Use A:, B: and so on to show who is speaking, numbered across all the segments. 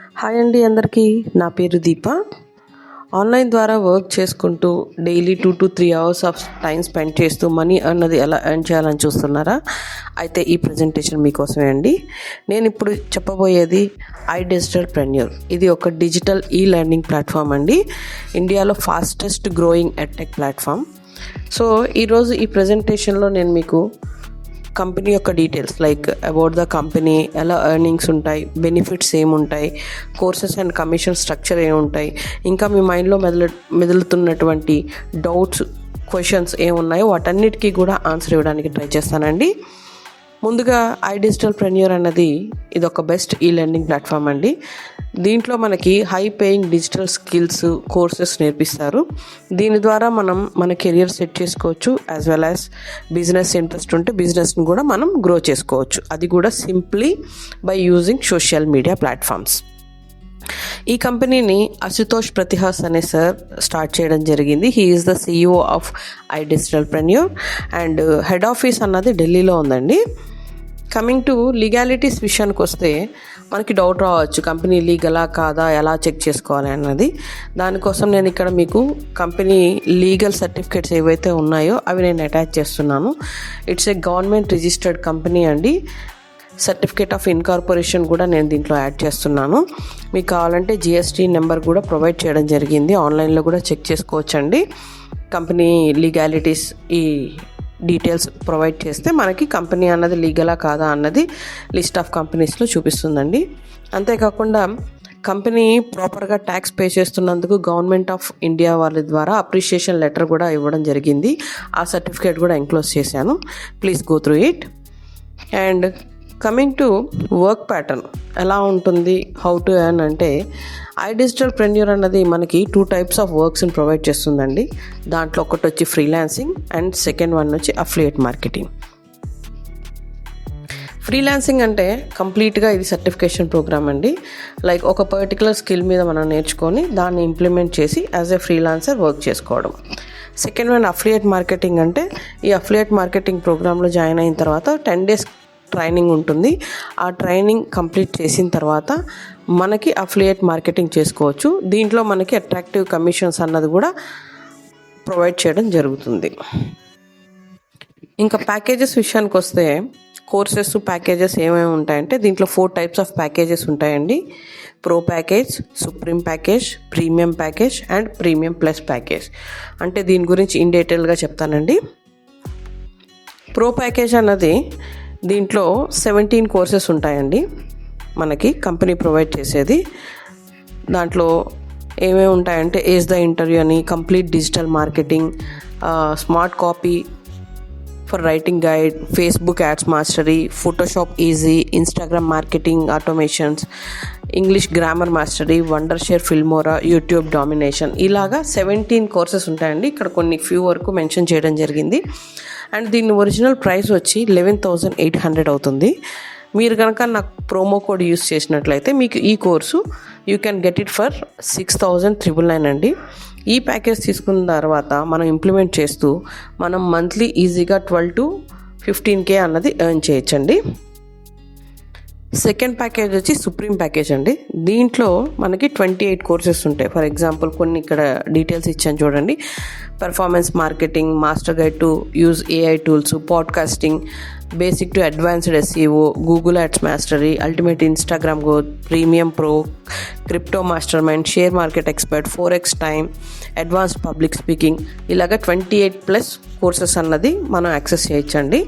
A: Hi అండి అందరికీ. నా పేరు దీప. ఆన్లైన్ ద్వారా వర్క్ చేసుకుంటూ daily two to three hours of time spend చేస్తూ మనీ అన్నది ఎలా ఎర్న్ చేయాలని చూస్తున్నారా? అయితే ఈ ప్రజెంటేషన్ మీకోసమే అండి. నేను ఇప్పుడు చెప్పబోయేది ఐ డిజిటల్ ప్రెన్యూర్. ఇది ఒక డిజిటల్ ఈ లెర్నింగ్ ప్లాట్ఫామ్ అండి. ఇండియాలో fastest growing edtech platform. So ఈరోజు ఈ ప్రజెంటేషన్లో నేను మీకు కంపెనీ యొక్క details like about the company ఎలా ఎర్నింగ్స్ ఉంటాయి బెనిఫిట్స్ ఏముంటాయి కోర్సెస్ అండ్ కమిషన్ స్ట్రక్చర్ ఏముంటాయి ఇంకా మీ మైండ్లో మెదలు మెదులుతున్నటువంటి డౌట్స్ క్వశ్చన్స్ ఏమున్నాయో వాటన్నిటికీ కూడా ఆన్సర్ ఇవ్వడానికి ట్రై చేస్తానండి. ముందుగా ఐ డిజిటల్ ప్రెన్యూర్ అన్నది ఇది ఒక బెస్ట్ ఈ లెర్నింగ్ ప్లాట్ఫామ్ అండి. దీంట్లో మనకి high paying digital skills courses నేర్పిస్తారు. దీని ద్వారా మనం మన కెరియర్ సెట్ చేసుకోవచ్చు as well as business interest ఉంటే బిజినెస్ని కూడా మనం గ్రో చేసుకోవచ్చు. అది కూడా simply by using social media platforms ఈ కంపెనీని అశుతోష్ ప్రతిహాస్ అనే సార్ స్టార్ట్ చేయడం జరిగింది. He is the CEO of I digitalpreneur and head office అన్నది ఢిల్లీలో ఉందండి. కమింగ్ టు లీగాలిటీస్ విషయానికి వస్తే మనకి డౌట్ రావచ్చు. కంపెనీ లీగలా కాదా? ఎలా చెక్ చేసుకోవాలి అన్నది. దానికోసం నేను ఇక్కడ మీకు కంపెనీ లీగల్ సర్టిఫికేట్స్ ఏవైతే ఉన్నాయో అవి నేను అటాచ్ చేస్తున్నాను. It's a government registered company అండి. సర్టిఫికేట్ ఆఫ్ ఇన్కార్పొరేషన్ కూడా నేను దీంట్లో యాడ్ చేస్తున్నాను. మీకు కావాలంటే జిఎస్టీ నెంబర్ కూడా ప్రొవైడ్ చేయడం జరిగింది. ఆన్లైన్లో కూడా చెక్ చేసుకోవచ్చండి. కంపెనీ లీగాలిటీస్ ఈ డీటెయిల్స్ ప్రొవైడ్ చేస్తే మనకి కంపెనీ అన్నది లీగలా కాదా అన్నది లిస్ట్ ఆఫ్ కంపెనీస్లో చూపిస్తుందండి. అంతేకాకుండా కంపెనీ ప్రాపర్గా ట్యాక్స్ పే చేస్తున్నందుకు గవర్నమెంట్ ఆఫ్ ఇండియా వాళ్ళ ద్వారా అప్రిషియేషన్ లెటర్ కూడా ఇవ్వడం జరిగింది. ఆ సర్టిఫికేట్ కూడా ఎంక్లోజ్ చేశాను. Please go through it. And coming to work pattern. ఎలా ఉంటుంది? హౌ టు ఎర్న్ అంటే ఐ డిజిటల్ ప్రెన్యూర్ అన్నది మనకి టూ టైప్స్ ఆఫ్ వర్క్స్ని ప్రొవైడ్ చేస్తుందండి. దాంట్లో ఒకటి వచ్చి ఫ్రీలాన్సింగ్ అండ్ సెకండ్ వన్ వచ్చి అఫ్లియేట్ మార్కెటింగ్. ఫ్రీలాన్సింగ్ అంటే కంప్లీట్గా ఇది సర్టిఫికేషన్ ప్రోగ్రామ్ అండి. లైక్ ఒక పర్టికులర్ స్కిల్ మీద మనం నేర్చుకొని దాన్ని ఇంప్లిమెంట్ చేసి యాజ్ ఎ ఫ్రీలాన్సర్ వర్క్ చేసుకోవడం. సెకండ్ వన్ అఫ్లియేట్ మార్కెటింగ్ అంటే ఈ అఫ్లియేట్ మార్కెటింగ్ ప్రోగ్రాంలో జాయిన్ అయిన తర్వాత టెన్ డేస్ ట్రైనింగ్ ఉంటుంది. ఆ ట్రైనింగ్ కంప్లీట్ చేసిన తర్వాత మనకి అఫ్లియేట్ మార్కెటింగ్ చేసుకోవచ్చు. దీంట్లో మనకి అట్రాక్టివ్ కమిషన్స్ అన్నది కూడా ప్రొవైడ్ చేయడం జరుగుతుంది. ఇంకా ప్యాకేజెస్ విషయానికి వస్తే కోర్సెస్ ప్యాకేజెస్ ఏమేమి ఉంటాయంటే దీంట్లో ఫోర్ టైప్స్ ఆఫ్ ప్యాకేజెస్ ఉంటాయండి. Pro package supreme package premium package and premium plus package. అంటే దీని గురించి ఇన్ డీటెయిల్గా చెప్తానండి. ప్రో ప్యాకేజ్ అన్నది దీంట్లో సెవెంటీన్ కోర్సెస్ ఉంటాయండి. మనకి కంపెనీ ప్రొవైడ్ చేసేది. దాంట్లో ఏమేమి ఉంటాయంటే ఏజ్ ద ఇంటర్వ్యూ అని complete digital marketing smart copy for writing guide Facebook ads mastery Photoshop easy Instagram marketing automations English grammar mastery Wondershare Filmora YouTube domination ఇలాగా సెవెంటీన్ కోర్సెస్ ఉంటాయండి. ఇక్కడ కొన్ని ఫ్యూ వరకు మెన్షన్ చేయడం జరిగింది. అండ్ దీని original price వచ్చి లెవెన్ థౌజండ్ ఎయిట్ హండ్రెడ్ అవుతుంది. మీరు కనుక నాకు ప్రోమో కోడ్ యూస్ చేసినట్లయితే మీకు ఈ course you can get it for six thousand triple nine అండి. ఈ ప్యాకేజ్ తీసుకున్న తర్వాత మనం ఇంప్లిమెంట్ చేస్తూ మనం మంత్లీ ఈజీగా ట్వెల్వ్ టు ఫిఫ్టీన్ కే అన్నది ఎర్న్ చేయొచ్చండి. సెకండ్ ప్యాకేజ్ వచ్చి సుప్రీం ప్యాకేజ్ అండి. దీంట్లో మనకి ట్వంటీ ఎయిట్ కోర్సెస్ ఉంటాయి. ఫర్ ఎగ్జాంపుల్ కొన్ని ఇక్కడ డీటెయిల్స్ ఇచ్చాను చూడండి. Performance marketing master guide to use AI tools podcasting basic to advanced SEO Google ads mastery ultimate Instagram go premium pro crypto mastermind share market expert four X time advanced public speaking ఇలాగ twenty eight plus courses అన్నది మనం access చేయొచ్చండి.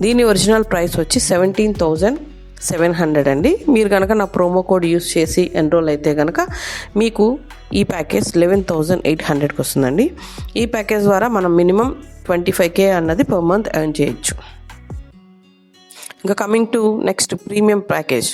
A: దీని original price వచ్చి seventeen thousand seven hundred అండి. మీరు కనుక నా ప్రోమో కోడ్ యూస్ చేసి ఎన్రోల్ అయితే కనుక మీకు ఈ ప్యాకేజ్ లెవెన్ థౌజండ్ ఎయిట్ హండ్రెడ్కి వస్తుందండి. ఈ ప్యాకేజ్ ద్వారా మనం మినిమం ట్వంటీ ఫైవ్ కే అన్నది పర్ మంత్ ఎర్న్ చేయొచ్చు. ఇంకా coming to next premium package.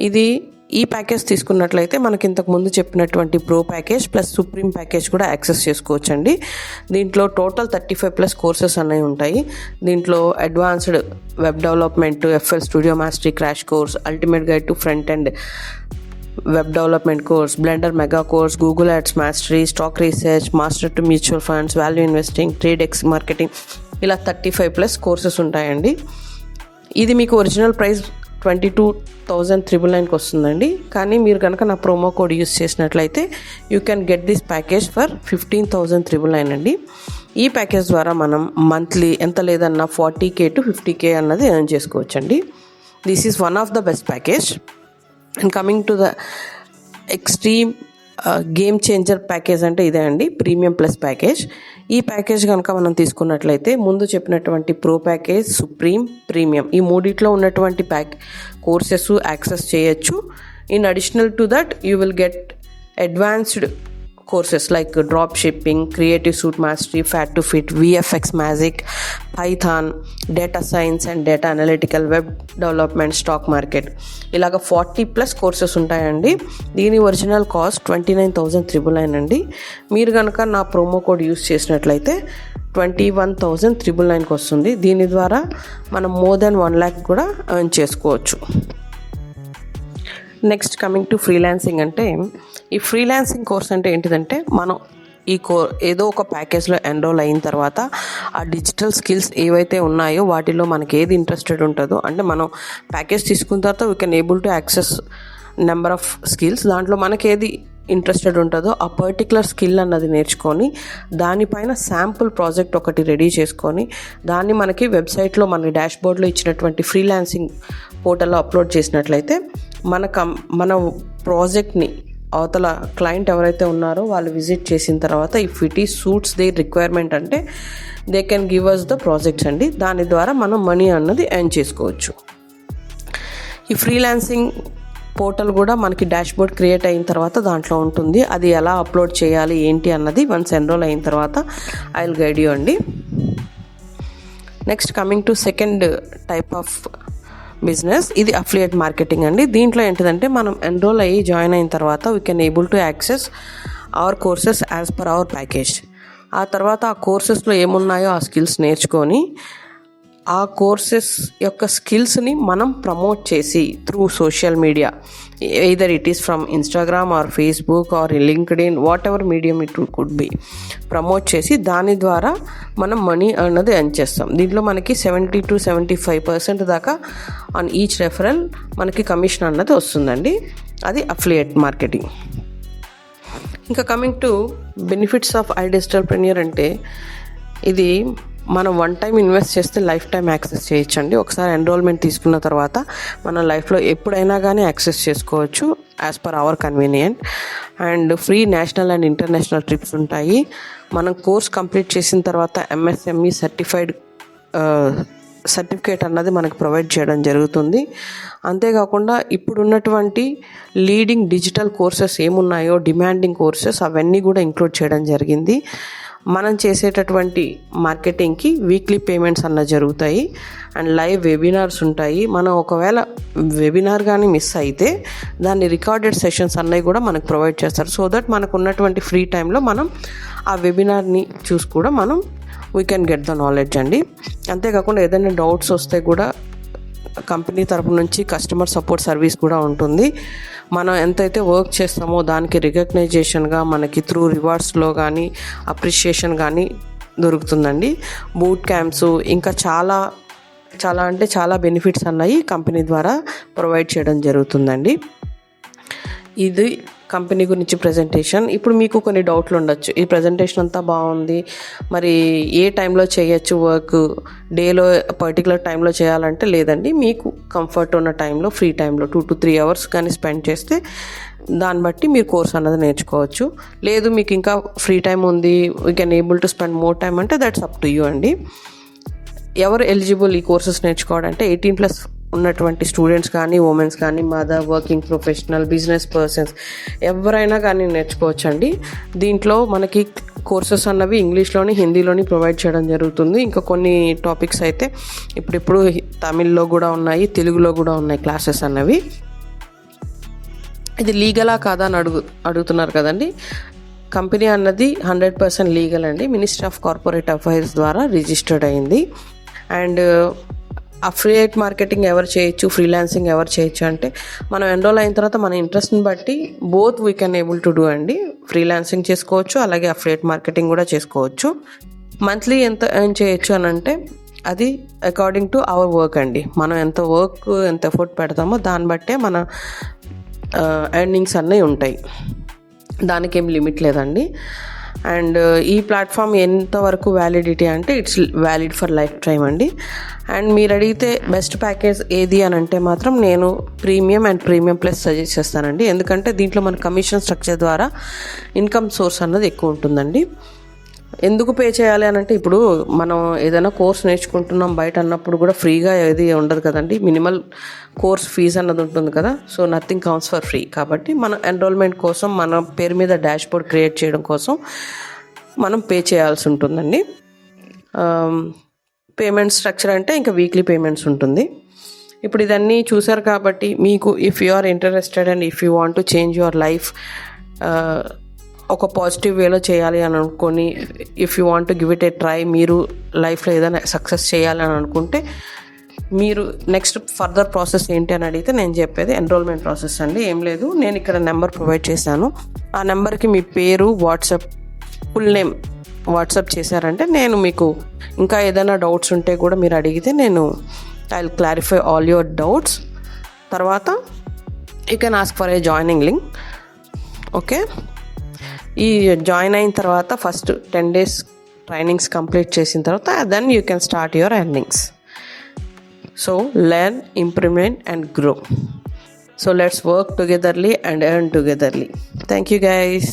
A: ఇది ఈ ప్యాకేజ్ తీసుకున్నట్లయితే మనకి ఇంతకు ముందు చెప్పినటువంటి pro package plus supreme package కూడా యాక్సెస్ చేసుకోవచ్చండి. దీంట్లో total thirty five plus courses అనేవి ఉంటాయి. దీంట్లో advanced web development FL studio mastery crash course ultimate guide to front and web development course blender mega course Google ads mastery stock research master to mutual funds value investing trade X marketing ఇలా thirty five plus courses ఉంటాయండి. ఇది మీకు original price twenty two thousand triple నైన్కి వస్తుందండి. కానీ మీరు కనుక నా ప్రోమో కోడ్ యూస్ చేసినట్లయితే you can get this package for fifteen thousand triple nine అండి. ఈ ప్యాకేజ్ ద్వారా మనం మంత్లీ ఎంత లేదన్నా forty K to fifty K అన్నది ఎర్న్ చేసుకోవచ్చండి. This is one of the best package and coming to the extreme game changer package అంటే ఇదే అండి. ప్రీమియం ప్లస్ ప్యాకేజ్ ఈ ప్యాకేజ్ కనుక మనం తీసుకున్నట్లయితే ముందు చెప్పినటువంటి ప్రో ప్యాకేజ్ సుప్రీం ప్రీమియం. ఈ మూడిట్లో ఉన్నటువంటి ప్యాక్ కోర్సెస్ యాక్సెస్ చేయొచ్చు. In additional to that you will get advanced courses like drop shipping creative suite mastery fat to fit VFX magic Python data science and data analytical web development stock market ఇలాగ forty plus courses ఉంటాయండి. దీని original cost twenty nine thousand triple nine అండి. మీరు కనుక నా promo code use చేసినట్లయితే twenty one thousand triple నైన్కి వస్తుంది. దీని ద్వారా మనం మోర్ దెన్ వన్ ల్యాక్ కూడా ఎర్న్ చేసుకోవచ్చు. నెక్స్ట్ కమింగ్ టు ఫ్రీలాన్సింగ్ అంటే ఈ ఫ్రీలాన్సింగ్ కోర్స్ అంటే ఏంటిదంటే మనం ఈ కో ఏదో ఒక ప్యాకేజ్లో ఎన్రోల్ అయిన తర్వాత ఆ డిజిటల్ స్కిల్స్ ఏవైతే ఉన్నాయో వాటిలో మనకి ఏది ఇంట్రెస్టెడ్ ఉంటుందో అంటే మనం ప్యాకేజ్ తీసుకున్న తర్వాత we can able to access number of skills దాంట్లో మనకి ఏది ఇంట్రెస్టెడ్ ఉంటుందో ఆ పర్టికులర్ స్కిల్ అన్నది నేర్చుకొని దానిపైన శాంపుల్ ప్రాజెక్ట్ ఒకటి రెడీ చేసుకొని దాన్ని మనకి వెబ్సైట్లో మన డాష్బోర్డ్లో ఇచ్చినటువంటి ఫ్రీలాన్సింగ్ పోర్టల్లో అప్లోడ్ చేసినట్లయితే మన కం మన ప్రాజెక్ట్ని అవతల క్లయింట్ ఎవరైతే ఉన్నారో వాళ్ళు విజిట్ చేసిన తర్వాత ఇఫ్ ఇట్ ఈ సూట్స్ దే రిక్వైర్మెంట్ అంటే they can give us the projects అండి. దాని ద్వారా మనం మనీ అన్నది ఎర్న్ చేసుకోవచ్చు. ఈ ఫ్రీలాన్సింగ్ పోర్టల్ కూడా మనకి డాష్బోర్డ్ క్రియేట్ అయిన తర్వాత దాంట్లో ఉంటుంది. అది ఎలా అప్లోడ్ చేయాలి ఏంటి అన్నది వన్స్ ఎన్రోల్ అయిన తర్వాత ఐ విల్ గైడ్ యూ అండి. Next coming to second type of business ఇది అఫిలియేట్ మార్కెటింగ్ అండి. దీంట్లో ఏంటిదంటే మనం ఎన్రోల్ అయ్యి జాయిన్ అయిన తర్వాత we can able to access our courses as per our package ఆ తర్వాత ఆ కోర్సెస్లో ఏమున్నాయో ఆ స్కిల్స్ నేర్చుకొని ఆ కోర్సెస్ యొక్క స్కిల్స్ని మనం ప్రమోట్ చేసి through social media. Either it is from Instagram or Facebook or LinkedIn whatever medium it could be promote చేసి దాని ద్వారా మనం మనీ అన్నది ఎర్న్ చేస్తాం. దీంట్లో మనకి seventy to seventy five percent దాకా ఆన్ ఈచ్ రెఫరల్ మనకి కమిషన్ అన్నది వస్తుందండి. అది అఫిలియేట్ మార్కెటింగ్ ఇంకా coming to benefits of I digitalpreneur అంటే ఇది మనం వన్ టైం ఇన్వెస్ట్ చేస్తే లైఫ్ టైం యాక్సెస్ చేయొచ్చండి. ఒకసారి ఎన్రోల్మెంట్ తీసుకున్న తర్వాత మన లైఫ్లో ఎప్పుడైనా కానీ యాక్సెస్ చేసుకోవచ్చు as per our convenient and free national and international trips ఉంటాయి. మనం కోర్స్ కంప్లీట్ చేసిన తర్వాత ఎంఎస్ఎంఈ సర్టిఫైడ్ సర్టిఫికేట్ అన్నది మనకు ప్రొవైడ్ చేయడం జరుగుతుంది. అంతేకాకుండా ఇప్పుడున్నటువంటి లీడింగ్ డిజిటల్ కోర్సెస్ ఏమున్నాయో డిమాండింగ్ కోర్సెస్ అవన్నీ కూడా ఇంక్లూడ్ చేయడం జరిగింది. మనం చేసేటటువంటి మార్కెటింగ్కి వీక్లీ పేమెంట్స్ అన్న జరుగుతాయి. అండ్ లైవ్ వెబినార్స్ ఉంటాయి. మనం ఒకవేళ వెబినార్ కానీ మిస్ అయితే దాన్ని రికార్డెడ్ సెషన్స్ అన్నవి కూడా మనకు ప్రొవైడ్ చేస్తారు. సో దట్ మనకు ఉన్నటువంటి ఫ్రీ టైంలో మనం ఆ వెబినార్ని చూసి కూడా మనం we can get the knowledge అండి. అంతేకాకుండా ఏదైనా డౌట్స్ వస్తే కూడా కంపెనీ తరపు నుంచి కస్టమర్ సపోర్ట్ సర్వీస్ కూడా ఉంటుంది. మనం ఎంతైతే వర్క్ చేస్తామో దానికి రికగ్నైజేషన్గా మనకి త్రూ రివార్డ్స్లో కానీ అప్రిషియేషన్ కానీ దొరుకుతుందండి. బూట్ క్యాంప్స్ ఇంకా చాలా చాలా అంటే చాలా బెనిఫిట్స్ అన్నాయి కంపెనీ ద్వారా ప్రొవైడ్ చేయడం జరుగుతుందండి. ఇది కంపెనీ గురించి ప్రజెంటేషన్ ఇప్పుడు మీకు కొన్ని డౌట్లు ఉండొచ్చు. ఈ ప్రజెంటేషన్ అంతా బాగుంది. మరి ఏ టైంలో చేయొచ్చు వర్క్ డేలో పర్టికులర్ టైంలో చేయాలంటే లేదండి. మీకు కంఫర్ట్ ఉన్న టైంలో ఫ్రీ టైంలో టూ టు త్రీ అవర్స్ కానీ స్పెండ్ చేస్తే దాన్ని బట్టి మీరు కోర్స్ అన్నది నేర్చుకోవచ్చు. లేదు మీకు ఇంకా ఫ్రీ టైం ఉంది. We can able to spend more time అంటే దట్స్ అప్ టు యూ అండి. ఎవరు ఎలిజిబుల్ ఈ కోర్సెస్ నేర్చుకోవాలంటే ఎయిటీన్ ప్లస్ ఉన్నటువంటి స్టూడెంట్స్ కానీ ఉమెన్స్ కానీ mother working professional business persons ఎవరైనా కానీ నేర్చుకోవచ్చు అండి దీంట్లో మనకి కోర్సెస్ అన్నవి ఇంగ్లీష్లోని హిందీలోని ప్రొవైడ్ చేయడం జరుగుతుంది. ఇంకా కొన్ని టాపిక్స్ అయితే ఇప్పుడిప్పుడు తమిళ్ళో కూడా ఉన్నాయి తెలుగులో కూడా ఉన్నాయి క్లాసెస్ అన్నవి. ఇది లీగలా కాదా అని అడుగు అడుగుతున్నారు కదండి. కంపెనీ అన్నది హండ్రెడ్ పర్సెంట్ లీగల్ అండి. మినిస్ట్రీ ఆఫ్ కార్పొరేట్ అఫైర్స్ ద్వారా రిజిస్టర్డ్ అయింది. అండ్ అఫిలియేట్ మార్కెటింగ్ ఎవరు చేయొచ్చు ఫ్రీలాన్సింగ్ ఎవరు చేయొచ్చు అంటే మనం ఎన్రోల్ అయిన తర్వాత మన ఇంట్రెస్ట్ని బట్టి both we can able to do అండి. ఫ్రీలాన్సింగ్ చేసుకోవచ్చు అలాగే అఫిలియేట్ మార్కెటింగ్ కూడా చేసుకోవచ్చు. మంత్లీ ఎంత ఎర్న్ చేయొచ్చు అని అంటే అది అకార్డింగ్ టు అవర్ వర్క్ అండి. మనం ఎంత వర్క్ ఎంత ఎఫర్ట్ పెడతామో దాన్ని బట్టే మన uh, ఎర్నింగ్స్ అన్నీ ఉంటాయి. దానికి ఏం లిమిట్ లేదండి. అండ్ ఈ ప్లాట్ఫామ్ ఎంతవరకు వ్యాలిడిటీ అంటే it's valid for lifetime అండి. అండ్ మీరు అడిగితే బెస్ట్ ప్యాకేజ్ ఏది అని అంటే మాత్రం నేను premium and premium plus suggest చేస్తానండి. ఎందుకంటే దీంట్లో మన కమిషన్ స్ట్రక్చర్ ద్వారా ఇన్కమ్ సోర్స్ అన్నది ఎక్కువ ఉంటుందండి. ఎందుకు పే చేయాలి అని అంటే ఇప్పుడు మనం ఏదైనా కోర్స్ నేర్చుకుంటున్నాం బయట అన్నప్పుడు కూడా ఫ్రీగా ఏది ఉండదు కదండి. మినిమల్ కోర్స్ ఫీజ్ అన్నది ఉంటుంది కదా. So nothing comes for free కాబట్టి మన ఎన్రోల్మెంట్ కోసం మన పేరు మీద డాష్ బోర్డ్ క్రియేట్ చేయడం కోసం మనం పే చేయాల్సి ఉంటుందండి. Um, పేమెంట్ స్ట్రక్చర్ అంటే ఇంకా వీక్లీ పేమెంట్స్ ఉంటుంది. ఇప్పుడు ఇదన్నీ చూసారు కాబట్టి మీకు if you are interested and if you want to change your life ఒక పాజిటివ్ వేలో చేయాలి అని అనుకొని if you want give it a try మీరు లైఫ్లో ఏదైనా సక్సెస్ చేయాలి అని అనుకుంటే మీరు నెక్స్ట్ ఫర్దర్ ప్రాసెస్ ఏంటి అని అడిగితే నేను చెప్పేది ఎన్రోల్మెంట్ ప్రాసెస్ అండి. ఏం లేదు నేను ఇక్కడ నెంబర్ ప్రొవైడ్ చేశాను. ఆ నెంబర్కి మీ పేరు వాట్సాప్ ఫుల్ నేమ్ వాట్సాప్ చేశారంటే నేను మీకు ఇంకా ఏదైనా డౌట్స్ ఉంటే కూడా మీరు అడిగితే నేను I will clarify all your doubts తర్వాత you can ask for a joining link okay ఈ జాయిన్ అయిన తర్వాత first ten days trainings complete చేసిన తర్వాత then you can start your earnings so learn improvement and grow so let's work togetherly and earn togetherly thank you guys